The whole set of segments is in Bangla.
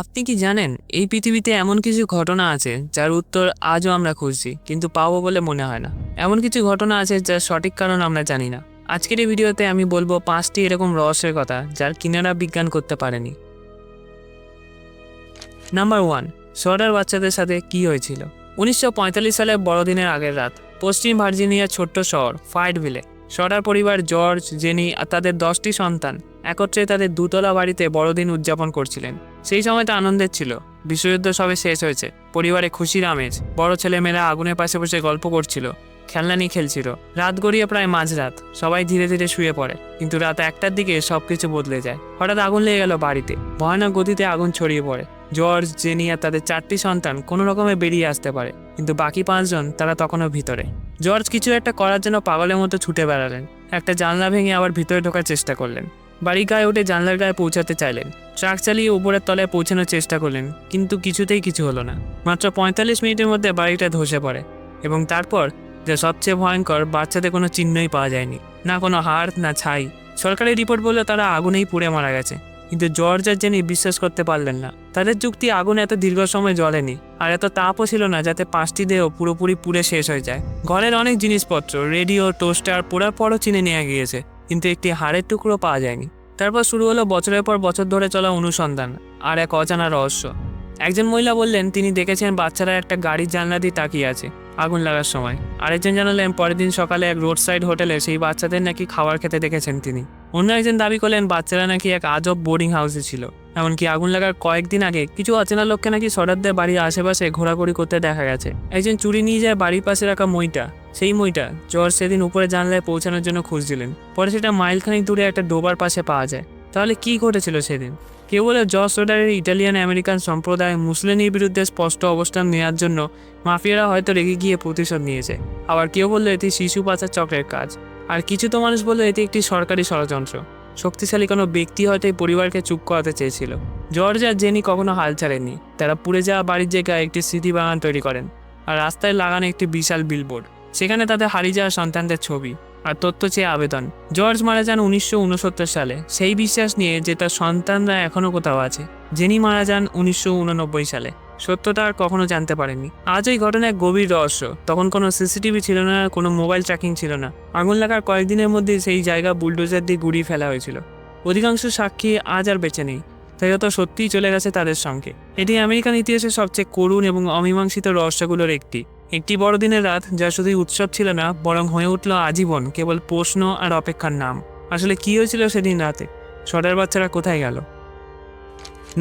আপনি কি জানেন, এই পৃথিবীতে এমন কিছু ঘটনা আছে যার উত্তর আজও আমরা খুঁজছি, কিন্তু পাবো বলে মনে হয় না। এমন কিছু ঘটনা আছে যার সঠিক কারণ আমরা জানি না। আজকের এই ভিডিওতে আমি বলব পাঁচটি এরকম রহস্যের কথা যার কিনারা বিজ্ঞান করতে পারেনি। নাম্বার ওয়ান শহরের বাচ্চাদের সাথে কি হয়েছিল? উনিশশো পঁয়তাল্লিশ সালে বড়দিনের আগের রাত, পশ্চিম ভার্জিনিয়ার ছোট্ট শহর, ফাইটভিলে। সরার পরিবার জর্জ, জেনি আর তাদের দশটি সন্তান একত্রে তাদের দুতলা বাড়িতে বড়দিন উদযাপন করছিলেন। সেই সময়টা আনন্দের ছিল। বিশ্বযুদ্ধ সবে শেষ হয়েছে। পরিবারে খুশির আমেজ বড় ছেলেমেয়েরা আগুনের পাশে বসে গল্প করছিল। খেলনা নিয়ে খেলছিল। রাত গড়িয়ে প্রায় মাঝরাত। সবাই ধীরে ধীরে শুয়ে পড়ে। কিন্তু রাত একটার দিকে সবকিছু বদলে যায়। হঠাৎ আগুন লেগে গেল বাড়িতে। ভয়ানক গতিতে আগুন ছড়িয়ে পড়ে। জর্জ, জেনি আর তাদের চারটি সন্তান কোনো রকমে বেরিয়ে আসতে পারে, কিন্তু বাকি পাঁচজন তারা তখনও ভিতরে। জর্জ কিছু একটা করার জন্য পাগলের মতো ছুটে বেড়ালেন। একটা জানলা ভেঙে আবার ভিতরে ঢোকার চেষ্টা করলেন। বাড়ি গায়ে উঠে জানলার গায়ে পৌঁছাতে চাইলেন। ট্রাক চালিয়ে উপরের তলায় পৌঁছানোর চেষ্টা করলেন, কিন্তু কিছুতেই কিছু হলো না। মাত্র পঁয়তাল্লিশ মিনিটের মধ্যে বাড়িটা ধসে পড়ে এবং তারপর যা সবচেয়ে ভয়ঙ্কর, বাচ্চাদের কোনো চিহ্নই পাওয়া যায়নি, না কোনো হাড়, না ছাই। সরকারি রিপোর্ট বলল তারা আগুনেই পুড়ে মারা গেছে। কিন্তু জর্জ আর জেনি বিশ্বাস করতে পারলেন না, তাদের যুক্তি আগুন এত দীর্ঘ সময় জ্বলেনি আর এত তাপও ছিল না যাতে পাঁচটি দেহ পুরোপুরি পুড়ে শেষ হয়ে যায়। ঘরের অনেক জিনিসপত্র, রেডিও, টোস্টার, পোড়ার পরও চিনে নেওয়া গিয়েছে, কিন্তু একটি হাড়ের টুকরো পাওয়া যায়নি। তারপর শুরু হলো বছরের পর বছর ধরে চলা অনুসন্ধান আর এক অজানা রহস্য। একজন মহিলা বললেন, তিনি দেখেছেন বাচ্চারা একটা গাড়ির জানলা দিয়ে তাকিয়ে আছে আগুন লাগার সময়। আরেকজন জানালেন, পরের দিন সকালে এক রোড সাইড হোটেলে সেই বাচ্চাদের নাকি খাবার খেতে দেখেছেন তিনি। অন্য একজন দাবি করলেন, বাচ্চারা নাকি এক আজব বোর্ডিং হাউসে ছিল। এমনকি আগুন লাগার কয়েকদিন আগে কিছু অচেনা লোককে নাকি সরারদের বাড়ির আশেপাশে ঘোরাঘুরি করতে দেখা গেছে। একজন চুরি নিয়ে যায় বাড়ির পাশে রাখা মইটা। সেই মইটা জর্জ সেদিন উপরে জানলায় পৌঁছানোর জন্য খুঁজছিলেন। পরে সেটা মাইলখানিক দূরে একটা ডোবার পাশে পাওয়া যায়। তাহলে কি ঘটেছিল সেদিন? কেউ বলে জর্জ রোডারের ইটালিয়ান আমেরিকান সম্প্রদায় মুসলিনের বিরুদ্ধে স্পষ্ট অবস্থান নেওয়ার জন্য মাফিয়ারা হয়তো রেগে গিয়ে প্রতিশোধ নিয়েছে। আবার কেউ বলল এটি শিশু পাচার চক্রের কাজ। আর কিছু তো মানুষ বলল এটি একটি সরকারি ষড়যন্ত্র। শক্তিশালী কোনো ব্যক্তি হয়তো এই পরিবারকে চুপ করাতে চেয়েছিল। জর্জ আর জেনি কখনো হাল ছাড়েননি। তারা পুড়ে যাওয়া বাড়ির জায়গায় একটি স্মৃতি বাগান তৈরি করেন আর রাস্তায় লাগানো একটি বিশাল বিলবোর্ড সেখানে তাদের হারিয়ে যাওয়া সন্তানদের ছবি আর তথ্য চেয়ে আবেদন। জর্জ মারা যান উনিশশো উনসত্তর সালে। সেই বিশ্বাস নিয়ে যে তার সন্তানরা এখনও কোথাও আছে। জেনি মারা যান উনিশশো উননব্বই সালে। সত্যতা আর কখনো জানতে পারেনি আজ এই ঘটনায় গভীর রহস্য। তখন কোনো সিসিটিভি ছিল না, কোনো মোবাইল ট্র্যাকিং ছিল না। আগুন লাগার কয়েকদিনের মধ্যে সেই জায়গা বুলডোজার দিয়ে গুড়িয়ে ফেলা হয়েছিল। অধিকাংশ সাক্ষী আজ আর বেঁচে নেই, তাই হয়তো সত্যিই চলে গেছে তাদের সঙ্গে। এটি আমেরিকান ইতিহাসের সবচেয়ে করুণ এবং অমীমাংসিত রহস্যগুলোর একটি। একটি বড়দিনের রাত, যা শুধুই উৎসব ছিল না, বরং হয়ে উঠল আজীবন কেবল প্রশ্ন আর অপেক্ষার নাম। আসলে কী হয়েছিল সেদিন রাতে? সর্দার বাচ্চারা কোথায় গেল?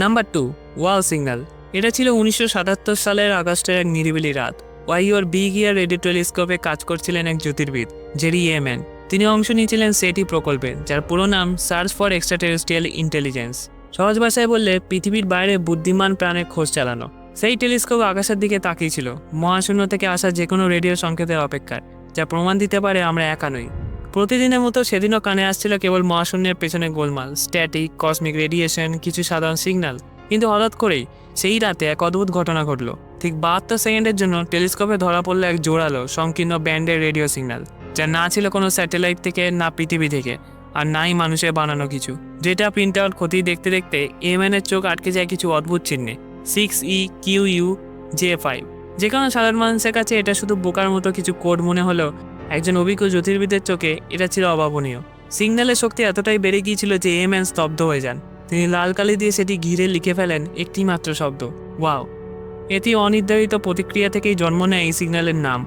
Number two, wall signal. এটা ছিল উনিশশো সাতাত্তর সালের আগস্টের এক নিরিবিলি রাত। ওয়াইওর বিগ ইয়ার রেডিও টেলিস্কোপে কাজ করছিলেন এক জ্যোতির্বিদ, জেরি এম্যান তিনি অংশ নিয়েছিলেন সেটি প্রকল্পে, যার পুরো নাম সার্চ ফর এক্সট্রাটেরিস্ট্রিয়াল ইন্টেলিজেন্স। সহজ ভাষায় বললে, পৃথিবীর বাইরে বুদ্ধিমান প্রাণের খোঁজ চালানো। সেই টেলিস্কোপ আকাশের দিকে তাকিয়েছিল মহাশূন্য থেকে আসা যে কোনো রেডিও সংকেতের অপেক্ষায়, যা প্রমাণ দিতে পারে আমরা একা নই। প্রতিদিনের মতো সেদিনও কানে আসছিল কেবল মহাশূন্যের পেছনে গোলমাল, স্ট্যাটিক, কসমিক রেডিয়েশন, কিছু সাধারণ সিগন্যাল। কিন্তু হঠাৎ করেই সেই রাতে এক অদ্ভুত ঘটনা ঘটলো। ঠিক বাহাত্তর সেকেন্ডের জন্য টেলিস্কোপে ধরা পড়ল এক জোরালো, সংকীর্ণ ব্যান্ডের রেডিও সিগন্যাল যা না ছিল কোনো স্যাটেলাইট থেকে, না পৃথিবী থেকে, আর নাই মানুষের বানানো কিছু। যেটা প্রিন্ট আউট ক্ষতি দেখতে দেখতে এমএনের চোখ আটকে যায় কিছু অদ্ভুত চিহ্নে। Six E Q U J five যে কোনো সাধারণ মানুষের কাছে এটা শুধু বোকার মতো কিছু কোড মনে হলেও একজন অভিজ্ঞ জ্যোতির্বিদের চোখে এটা ছিল অভাবনীয়। সিগন্যালের শক্তি এতটাই বেড়ে গিয়েছিল যে এম এন স্তব্ধ হয়ে যান। তিনি লাল কালি দিয়ে সেটি ঘিরে লিখে ফেলেন একটি মাত্র শব্দ। ওয়াও। এটি অনির্ধারিত প্রতিক্রিয়া থেকেই জন্ম নেয় এই সিগন্যালের নাম,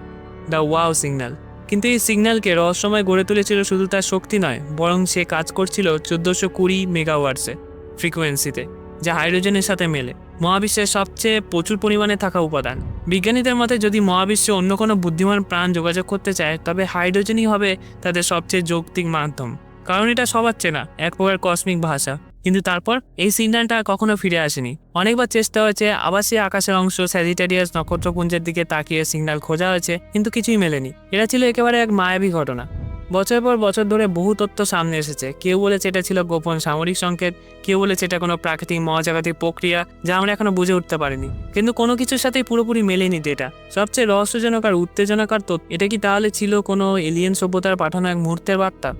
দ্য ওয়াও সিগন্যাল। কিন্তু এই সিগন্যালকে রহস্যময় গড়ে তুলেছিল শুধু তার শক্তি নয়, বরং সে কাজ করছিল চোদ্দোশো কুড়ি মেগাওয়ার্সে ফ্রিকোয়েন্সিতে, যা হাইড্রোজেনের সাথে মেলে, মহাবিশ্বের সবচেয়ে প্রচুর পরিমাণে থাকা উপাদান। বিজ্ঞানীদের মতে, যদি মহাবিশ্বে অন্য কোনো বুদ্ধিমান প্রাণ যোগাযোগ করতে চায়, তবে হাইড্রোজেনই হবে তাদের সবচেয়ে যৌক্তিক মাধ্যম। কারণ এটা সবার চেনা, এক প্রকার কসমিক ভাষা। কিন্তু তারপর এই সিগন্যালটা কখনো ফিরে আসেনি। অনেকবার চেষ্টা হয়েছে, আবার সেই আকাশের অংশ স্যাজিটারিয়াস নক্ষত্রপুঞ্জের দিকে তাকিয়ে সিগন্যাল খোঁজা হয়েছে, কিন্তু কিছুই মেলেনি। এটা ছিল একেবারে এক মায়াবী ঘটনা। বছর পর বছর ধরে বহু তথ্য সামনে এসেছে। কেউ বলেছে এটা ছিল গোপন সামরিক সংকেত, কেউ বলেছে এটা কোনো প্রাকৃতিক মহাজাগতিক প্রক্রিয়া, যা আমরা এখনও বুঝে উঠতে পারিনি। কিন্তু কোনো কিছুর সাথে পুরোপুরি মেলেনি ডেটা। সবচেয়ে রহস্যজনক আর উত্তেজনাকার তথ্য, এটা কি তাহলে ছিল কোনো এলিয়েন সভ্যতার পাঠানো এক মুহূর্তের বার্তা?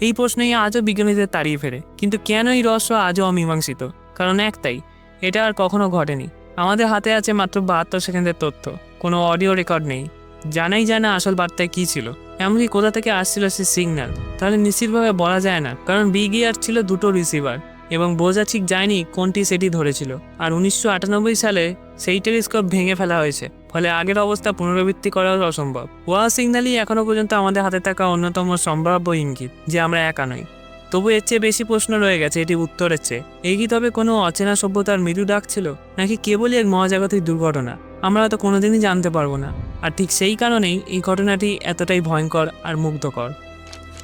এই প্রশ্নেই আজও বিজ্ঞানীদের তাড়িয়ে ফেরে। কিন্তু কেন এই রহস্য আজও অমীমাংসিত? কারণ একটাই, এটা আর কখনো ঘটেনি। আমাদের হাতে আছে মাত্র বাহাত্তর সেকেন্ডের তথ্য। কোনো অডিও রেকর্ড নেই। জানাই যায় না আসল বার্তায় কী ছিল। এমনকি কোথা থেকে আসছিল সে সিগন্যাল? তাহলে নিশ্চিতভাবে বলা যায় না। কারণ বিগ ইয়ার ছিল দুটো রিসিভার এবং বোঝা ঠিক যায়নি কোনটি সেটি ধরেছিল। আর উনিশশো আটানব্বই সালে সেই টেলিস্কোপ ভেঙে ফেলা হয়েছে। ফলে আগের অবস্থা পুনরাবৃত্তি করা অসম্ভব। ওয়া সিগন্যালই এখনও পর্যন্ত আমাদের হাতে থাকা অন্যতম সম্ভাব্য ইঙ্গিত, যে আমরা একা নই। তবু এর চেয়ে বেশি প্রশ্ন রয়ে গেছে এটি উত্তরের চেয়ে। এই কি তবে কোনো অচেনা সভ্যতার মৃদু ডাক ছিল? নাকি কেবলই এক মহাজাগতিক দুর্ঘটনা? আমরা হয়তো কোনোদিনই জানতে পারব না। আর ঠিক সেই কারণেই এই ঘটনাটি এতটাই ভয়ঙ্কর আর মুগ্ধকর।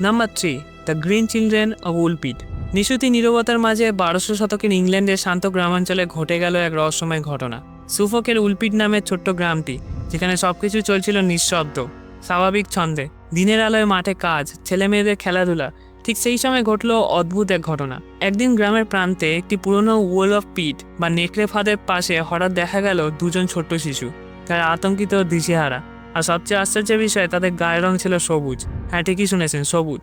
Number three, the green children of Woolpit নিশুতি নীরবতার মাঝে বারোশো শতকের ইংল্যান্ডের শান্ত গ্রামাঞ্চলে ঘটে গেল এক রহস্যময় ঘটনা। সুফোকের উলপিট নামের ছোট্ট গ্রামটি, যেখানে সবকিছু চলছিল নিঃশব্দ, স্বাভাবিক ছন্দে। দিনের আলোয় মাঠে কাজ ছেলে মেয়েদের খেলাধুলা, ঠিক সেই সময় ঘটল অদ্ভুত এক ঘটনা। একদিন গ্রামের প্রান্তে একটি পুরনো ওয়াল অফ পিট বা নেকড়ে ফাঁদের পাশে হঠাৎ দেখা গেল দুজন ছোট্ট শিশু, তারা আতঙ্কিত দিশেহারা। আর সবচেয়ে আশ্চর্যের বিষয়, তাদের গায়ের রং ছিল সবুজ। হ্যাঁ ঠিকই শুনেছেন, সবুজ।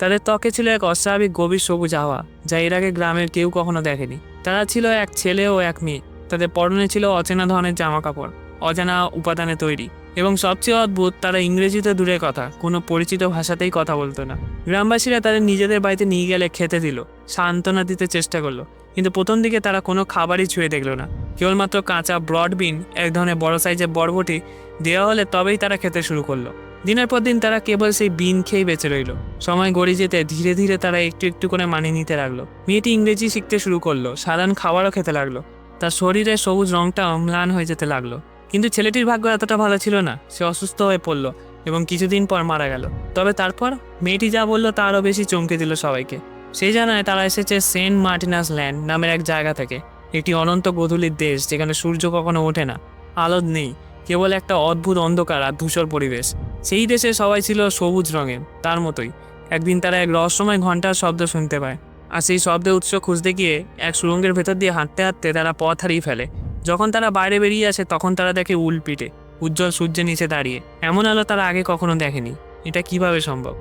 তাদের ত্বকে ছিল এক অস্বাভাবিক গভীর সবুজ হাওয়া, যা এর আগে গ্রামের কেউ কখনো দেখেনি। তারা ছিল এক ছেলে ও এক মেয়ে। তাদের পরনে ছিল অচেনা ধরনের জামা কাপড় অজানা উপাদানে তৈরি এবং সবচেয়ে অদ্ভুত তারা ইংরেজিতে দূরের কথা, কোনো পরিচিত ভাষাতেই কথা বলতো না। গ্রামবাসীরা তাদের নিজেদের বাড়িতে নিয়ে গেলে খেতে দিল, সান্ত্বনা দিতে চেষ্টা করল, কিন্তু প্রথম দিকে তারা কোনো খাবারই ছুঁয়ে দেখল না। কেবলমাত্র কাঁচা ব্রড বিন, এক ধরনের বড় সাইজের বরবটি দেওয়া হলে তবেই তারা খেতে শুরু করল। দিনের পর দিন তারা কেবল সেই বিন খেয়েই বেঁচে রইল। সময় গড়িয়ে যেতে ধীরে ধীরে তারা একটু একটু করে মানিয়ে নিতে লাগল। মেয়েটি ইংরেজি শিখতে শুরু করল, সাধারণ খাবারও খেতে লাগল। তার শরীরে সবুজ রংটা ম্লান হয়ে যেতে লাগল। কিন্তু ছেলেটির ভাগ্য এতটা ভালো ছিল না, সে অসুস্থ হয়ে পড়ল এবং কিছুদিন পর মারা গেল। তবে তারপর মেয়েটি যা বলল তা আরও বেশি চমকে দিল সবাইকে। সেই জানায় তারা এসেছে সেন্ট মার্টিনাস ল্যান্ড নামের এক জায়গা থেকে, একটি অনন্ত গধূলির দেশ যেখানে সূর্য কখনো ওঠে না আলো নেই, কেবল একটা অদ্ভুত অন্ধকার আর ধূসর পরিবেশ। সেই দেশে সবাই ছিল সবুজ রঙের, তার মতোই। একদিন তারা এক রহস্যময় ঘণ্টার শব্দ শুনতে পায়। আর সেই শব্দের উৎস খুঁজতে গিয়ে এক সুরঙ্গের ভেতর দিয়ে হাঁটতে হাঁটতে তারা পথ হারিয়ে ফেলে। যখন তারা বাইরে বেরিয়ে আসে, তখন তারা দেখে উল পিঠে উজ্জ্বল সূর্যের নিচে দাঁড়িয়ে। এমন আলো তারা আগে কখনো দেখেনি। এটা কীভাবে সম্ভব?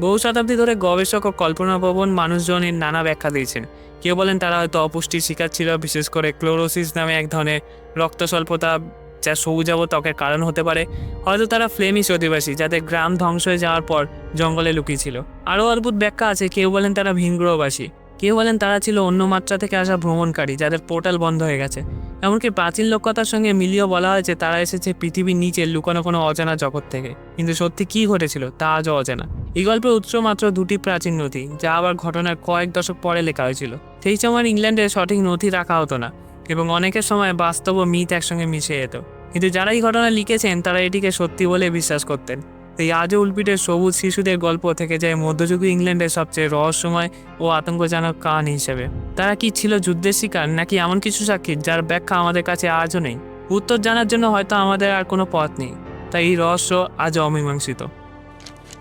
বহু শতাব্দী ধরে গবেষক ও কল্পনাপ্রবণ মানুষজনের নানা ব্যাখ্যা দিয়েছেন। কেউ বলেন তারা হয়তো অপুষ্টির শিকার ছিল, বিশেষ করে ক্লোরোসিস নামে এক ধরনের রক্ত স্বল্পতা যা সবুজাব ত্বকের কারণ হতে পারে। হয়তো তারা ফ্লেমিশ অধিবাসী যাদের গ্রাম ধ্বংস হয়ে যাওয়ার পর জঙ্গলে লুকিয়েছিল। আরও অদ্ভুত ব্যাখ্যা আছে, কেউ বলেন তারা ভিনগ্রহবাসী, কেউ বলেন তারা ছিল অন্য মাত্রা থেকে আসা ভ্রমণকারী যাদের পোর্টাল বন্ধ হয়ে গেছে। এমনকি প্রাচীন লোককথার সঙ্গে মিলিয়েও বলা হয়েছে তারা এসেছে পৃথিবীর নিচে লুকানো কোনো অজানা জগৎ থেকে। কিন্তু সত্যি কী ঘটেছিল তা আজও অজানা। এই গল্পের উৎস মাত্র দুটি প্রাচীন নথি, যা আবার ঘটনার কয়েক দশক পরে লেখা হয়েছিল। সেই সময় ইংল্যান্ডে সঠিক নথি রাখা হতো না। এবং অনেকের সময় বাস্তব ও মিথ একসঙ্গে মিশে যেত। কিন্তু যারা এই ঘটনা লিখেছেন, তারা এটিকে সত্যি বলে বিশ্বাস করতেন। এই আজও উলপিটের সবুজ শিশুদের গল্প থেকে যায় মধ্যযুগীয় ইংল্যান্ডের সবচেয়ে রহস্যময় ও আতঙ্কজনক কান হিসেবে। তারা কি ছিল যুদ্ধের শিকার, নাকি এমন কিছু সাক্ষী যার ব্যাখ্যা আমাদের কাছে আজও নেই? উত্তর জানার জন্য হয়তো আমাদের আর কোনো পথ নেই। তাই এই রহস্য আজও অমীমাংসিত।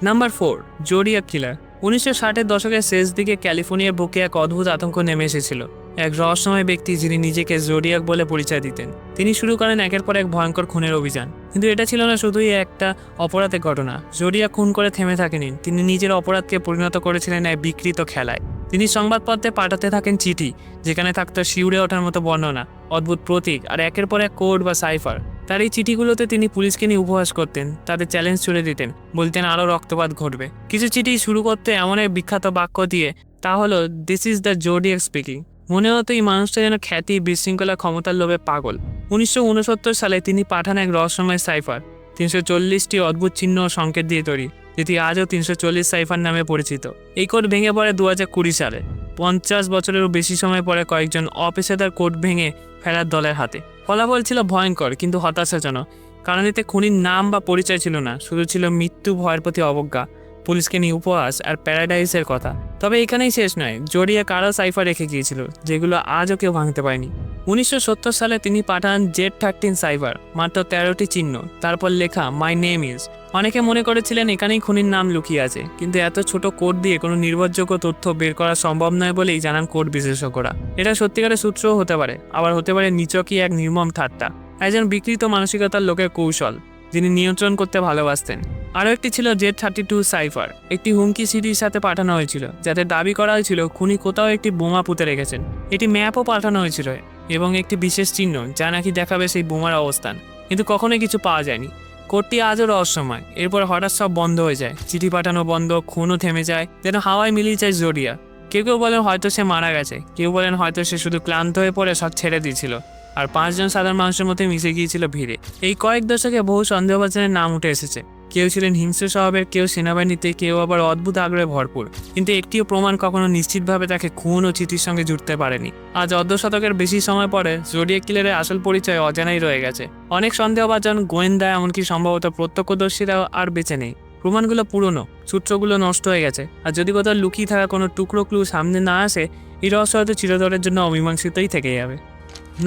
নাম্বার ফোর জোরিয়া কিলার। উনিশশো ষাটের দশকের শেষ দিকে ক্যালিফোর্নিয়ার বুকে এক অদ্ভুত আতঙ্ক নেমে এসেছিল। এক রহস্যময় ব্যক্তি যিনি নিজেকে জোডিয়াক বলে পরিচয় দিতেন। তিনি শুরু করেন একের পর এক ভয়ঙ্কর খুনের অভিযান। কিন্তু এটা ছিল না, শুধুই একটা অপরাধের ঘটনা। জোডিয়াক খুন করে থেমে থাকেনি তিনি নিজের অপরাধকে পরিণত করেছিলেন এক বিকৃত খেলায়। তিনি সংবাদপত্রে পাঠাতে থাকেন চিঠি, যেখানে থাকতো শিউরে ওঠার মতো বর্ণনা, অদ্ভুত প্রতীক আর একের পর এক কোড বা সাইফার। তার এই চিঠিগুলোতে তিনি পুলিশকে নিয়ে উপহাস করতেন, তাদের চ্যালেঞ্জ ছুড়ে দিতেন, বলতেন আরও রক্তপাত ঘটবে। কিছু চিঠি শুরু করতে এমন এক বিখ্যাত বাক্য দিয়ে, তা হলো this is the zodiac speaking মনে হতো এই মানুষটা যেন খ্যাতি, বিশৃঙ্খলা, ক্ষমতার লোভে পাগল। উনিশশো উনসত্তর সালে তিনি পাঠান এক রহস্যময় সাইফার, তিনশো চল্লিশটি অদ্ভুত চিহ্ন ও সংকেত দিয়ে তৈরি, যেটি আজও তিনশো চল্লিশ সাইফার নামে পরিচিত। এই কোড ভেঙে পড়ে দু কুড়ি সালে। পঞ্চাশ বছরেরও বেশি সময় পরে কয়েকজন অপেশাদার কোড ভেঙে ফেরার দলের হাতে। ফলাফল ছিল ভয়ঙ্কর, কিন্তু হতাশাজনক, কারণ এতে খুনির নাম বা পরিচয় ছিল না, শুধু ছিল মৃত্যু ভয়ের প্রতি অবজ্ঞা, পুলিশকে নিয়ে উপহাস আর প্যারাডাইসের কথা। তবে এখানেই শেষ নয়। জড়িয়ে কারও সাইফার রেখে গিয়েছিল, যেগুলো আজও কেউ ভাঙতে পারেনি। উনিশশো সত্তর সালে তিনি পাঠান জেড থার্টিন সাইফার, মাত্র তেরোটি চিহ্ন। তারপর লেখা মাই নেম ইজ অনেকে মনে করেছিলেন এখানেই খুনির নাম লুকিয়ে আছে, কিন্তু এত ছোট কোড দিয়ে কোনো নির্ভরযোগ্য তথ্য বের করা সম্ভব নয় বলেই জানান কোড বিশেষজ্ঞরা এটা সত্যিকারের সূত্রও হতে পারে, আবার হতে পারে নিচকই এক নির্মম ঠাট্টা। একজন বিকৃত মানসিকতার লোকের কৌশল। যিনি নিয়ন্ত্রণ করতে ভালোবাসতেন। আরও একটি ছিল জেড থার্টি টু সাইফার, একটি হুমকি সিটির সাথে পাঠানো হয়েছিল যাতে দাবি করা হয়েছিল খুনি কোথাও একটি বোমা পুঁতে রেখেছেন। এটি ম্যাপও পাঠানো হয়েছিল এবং একটি বিশেষ চিহ্ন যা নাকি দেখাবে সেই বোমার অবস্থান, কিন্তু কখনোই কিছু পাওয়া যায়নি। কোর্টটি আজও রহস্যময়, এরপর হঠাৎ সব বন্ধ হয়ে যায়, চিঠি পাঠানো বন্ধ, খুনও থেমে যায়, যেন হাওয়ায় মিলিয়ে যায় জড়িয়া কেউ কেউ বলেন হয়তো সে মারা গেছে, কেউ বলেন হয়তো সে শুধু ক্লান্ত হয়ে পড়ে সব ছেড়ে দিয়েছিল। আর পাঁচজন সাধারণ মানুষের মধ্যে মিশে গিয়েছিল ভিড়ে। এই কয়েক দশকে বহু সন্দেহবাচনের নাম উঠে এসেছে। কেউ ছিলেন হিংস্র স্বভাবের, কেউ সেনাবাহিনীতে, কেউ আবার অদ্ভুত আগ্রহে ভরপুর। কিন্তু একটিও প্রমাণ কখনো নিশ্চিতভাবে তাকে খুন ও চিঠির সঙ্গে জুড়তে পারেনি। আজ অর্ধ শতকের বেশি সময় পরে জোডিয়াক কিলারের আসল পরিচয় অজানাই রয়ে গেছে। অনেক সন্দেহভাজন গোয়েন্দা এমনকি সম্ভবত প্রত্যক্ষদর্শীরাও আর বেঁচে নেই। প্রমাণগুলো পুরনো, সূত্রগুলো নষ্ট হয়ে গেছে। আর যদি কোথাও লুকিয়ে থাকা কোনো টুকরো ক্লু সামনে না আসে, এই রহস্য হয়তো চিরতরের জন্য অমীমাংসিতই থেকে যাবে।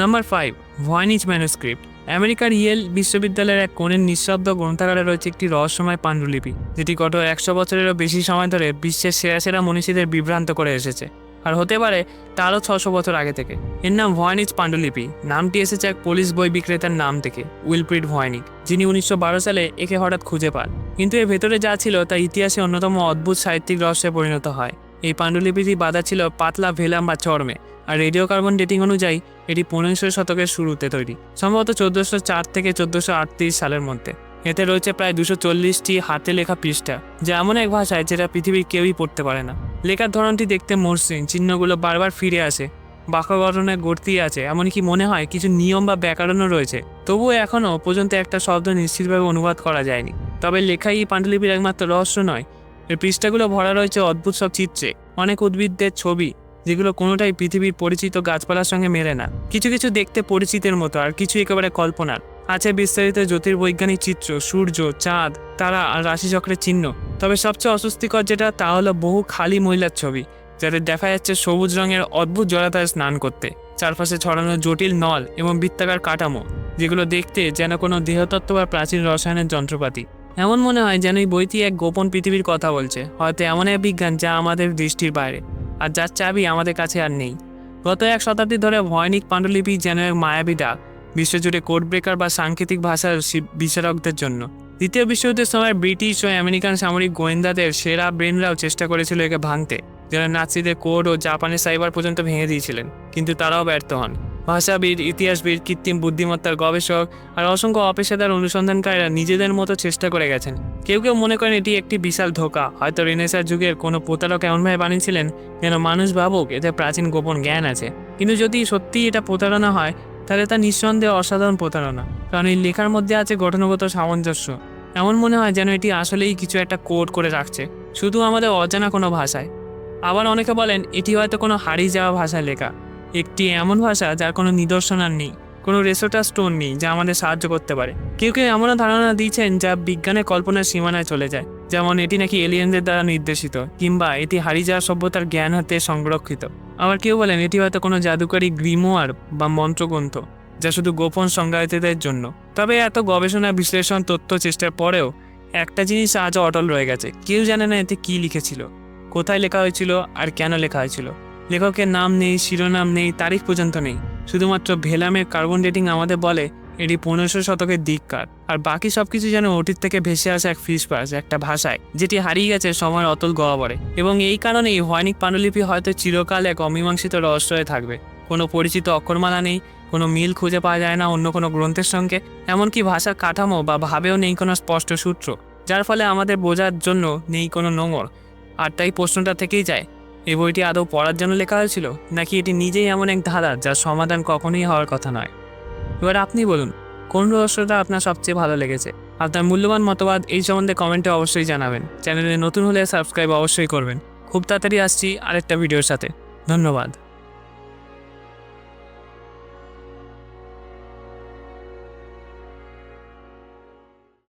নাম্বার ফাইভ ভয়নিচ ম্যানুস্ক্রিপ্ট আমেরিকার ইয়েল বিশ্ববিদ্যালয়ের এক কোণের নিঃশব্দ গ্রন্থাগারে রয়েছে একটি রহস্যময় পাণ্ডুলিপি, যেটি গত একশো বছরেরও বেশি সময় ধরে বিশ্বের সেরা সেরা মনীষীদের বিভ্রান্ত করে এসেছে, আর হতে পারে তারও ছশো বছর আগে থেকে। এর নাম ভয়নিচ পাণ্ডুলিপি। নামটি এসেছে এক পুলিশ বই বিক্রেতার নাম থেকে উইলপ্রিড ভয়নিক, যিনি উনিশশো বারো সালে একে হঠাৎ খুঁজে পান। কিন্তু এর ভেতরে যা ছিল তা ইতিহাসে অন্যতম অদ্ভুত সাহিত্যিক রহস্যে পরিণত হয়। এই পাণ্ডুলিপিটি বাঁধা ছিল পাতলা ভেলাম বা চর্মে আর রেডিও কার্বন ডেটিং অনুযায়ী, এটি পনেরোশো শতকের শুরুতে তৈরি, সম্ভবত চোদ্দোশো চার থেকে চোদ্দোশো আটত্রিশ সালের মধ্যে। এতে রয়েছে প্রায় দুশো চল্লিশটি হাতে লেখা পৃষ্ঠা, যা এমন এক ভাষায় যেটা পৃথিবীর কেউই পড়তে পারে না। লেখার ধরনটি দেখতে মসৃণ, চিহ্নগুলো বারবার ফিরে আসে, বাক্য গঠনে গড়তি আছে, এমনকি মনে হয় কিছু নিয়ম বা ব্যাকরণও রয়েছে। তবুও এখনও পর্যন্ত একটা শব্দ নিশ্চিতভাবে অনুবাদ করা যায়নি। তবে লেখাই এই পাণ্ডুলিপির একমাত্র রহস্য নয়, এর পৃষ্ঠাগুলো ভরা রয়েছে অদ্ভুত সব চিত্রে, অনেক উদ্ভিদদের ছবি যেগুলো কোনোটাই পৃথিবীর পরিচিত গাছপালার সঙ্গে মেলে না। কিছু কিছু দেখতে পরিচিতের মতো, আর কিছু একেবারে কল্পনার। আছে বিস্তারিত জ্যোতির্বৈজ্ঞানিক চিত্র, সূর্য, চাঁদ, তারা আর রাশিচক্রের চিহ্ন। তবে সবচেয়ে অস্বস্তিকর যেটা, তা হলো বহু খালি মহিলার ছবি, যাদের দেখা যাচ্ছে সবুজ রঙের অদ্ভুত জলাতায় স্নান করতে। চারপাশে ছড়ানো জটিল নল এবং বৃত্তাকার কাঠামো, যেগুলো দেখতে যেন কোনো দেহতত্ত্ব বা প্রাচীন রসায়নের যন্ত্রপাতি। এমন মনে হয় যেন এই বইটি এক গোপন পৃথিবীর কথা বলছে, হয়তো এমন এক বিজ্ঞান যা আমাদের দৃষ্টির বাইরে। আর যার চাবি আমাদের কাছে আর নেই। গত এক শতাব্দী ধরে ভয়নিক পাণ্ডুলিপি যেন এক মায়াবী ডাক, বিশ্বজুড়ে কোড ব্রেকার বা সাংকেতিক ভাষার বিচারকদের জন্য। দ্বিতীয় বিশ্বযুদ্ধের সময় ব্রিটিশ ও আমেরিকান সামরিক গোয়েন্দাদের সেরা ব্রেনরাও চেষ্টা করেছিল একে ভাঙতে যারা নাৎসিদের কোড ও জাপানের সাইবার পর্যন্ত ভেঙে দিয়েছিলেন, কিন্তু তারাও ব্যর্থ হন। ভাষাবিদ, ইতিহাসবিদ, কৃত্রিম বুদ্ধিমত্তার গবেষক আর অসংখ্য অপেশাদার অনুসন্ধানকারীরা নিজেদের মতো চেষ্টা করে গেছেন। কেউ কেউ মনে করেন এটি একটি বিশাল ধোকা। হয়তো রেনেসার যুগের কোনো প্রতারক এমনভাবে বানিয়েছিলেন যেন মানুষ ভাবুক এতে প্রাচীন গোপন জ্ঞান আছে। কিন্তু যদি সত্যিই এটা প্রতারণা হয়, তাহলে তা নিঃসন্দেহে অসাধারণ প্রতারণা। কারণ এই লেখার মধ্যে আছে গঠনগত সামঞ্জস্য। এমন মনে হয় যেন এটি আসলেই কিছু একটা কোড করে রাখছে। শুধু আমাদের অজানা কোনো ভাষায়। আবার অনেকে বলেন, এটি হয়তো কোনো হারিয়ে যাওয়া ভাষায় লেখা। একটি এমন ভাষা যার কোনো নিদর্শন আর নেই, কোনো রেসোটা স্টোন নেই যা আমাদের সাহায্য করতে পারে। কেউ কেউ এমনও ধারণা দিয়েছেন যা বিজ্ঞানের কল্পনার সীমানায় চলে যায়, যেমন এটি নাকি এলিয়েনদের দ্বারা নির্দেশিত, কিংবা এটি হারিয়ে যাওয়া সভ্যতার জ্ঞান হাতে সংরক্ষিত। আবার কেউ বলেন এটি হয়তো কোনো জাদুকারী গ্রিমোয়ার বা মন্ত্রগ্রন্থ, যা শুধু গোপন সংজ্ঞায়িতদের জন্য। তবে এত গবেষণা, বিশ্লেষণ, তথ্য চেষ্টার পরেও একটা জিনিস আজও অটল রয়ে গেছে। কেউ জানে না এতে কী লিখেছিল, কোথায় লেখা হয়েছিল, আর কেন লেখা হয়েছিল। লেখকের নাম নেই, শিরোনাম নেই, তারিখ পর্যন্ত নেই। শুধুমাত্র ভেলামের কার্বন ডেটিং আমাদের বলে এটি পনেরোশো শতকের দিককার। আর বাকি সবকিছু যেন অতীত থেকে ভেসে আসে এক ফিসপাস একটা ভাষায়, যেটি হারিয়ে গেছে সময়ের অতল গহ্বরে। এবং এই কারণেই হয়নিক পাণ্ডুলিপি হয়তো চিরকাল এক অমীমাংসিত রহস্য হয়ে থাকবে। কোনো পরিচিত অক্ষরমালা নেই, কোনো মিল খুঁজে পাওয়া যায় না অন্য কোনো গ্রন্থের সঙ্গে, এমনকি ভাষার কাঠামো বা ভাবেও নেই কোনো স্পষ্ট সূত্র, যার ফলে আমাদের বোঝার জন্য নেই কোনো নোংর আর তাই প্রশ্নটা থেকেই যায় এই বইটি আদৌ পড়ার জন্য লেখা হয়েছিল, নাকি এটি নিজেই এমন এক ধারা যার সমাধান কখনোই হওয়ার কথা নয়? এবার আপনি বলুন, কোন রহস্যটা আপনার সবচেয়ে ভালো লেগেছে? আপনার মূল্যবান মতবাদ এই সম্বন্ধে কমেন্টে অবশ্যই জানাবেন। চ্যানেলে নতুন হলে সাবস্ক্রাইব অবশ্যই করবেন। খুব তাড়াতাড়ি আসছি আরেকটা ভিডিওর সাথে। ধন্যবাদ।